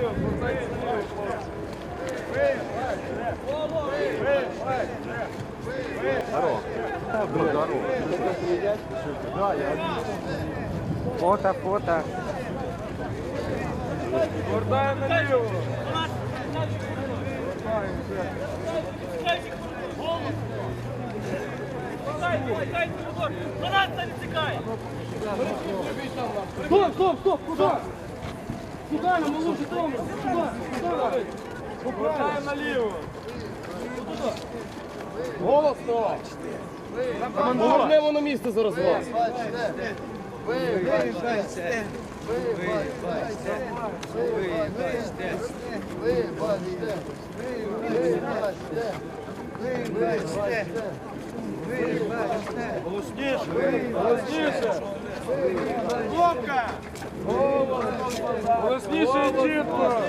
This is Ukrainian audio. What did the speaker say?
наліво, повторіть. Фото, фото. Повертаємо наліво. Стоп, стоп, стоп, куда? Куда нам лучше дома? Куда? Куда? Повертаємо наліво. Голосно! Повернемо на місце зараз вас. Голосніше. Голосніше. Хлопка. Голосніше чітко.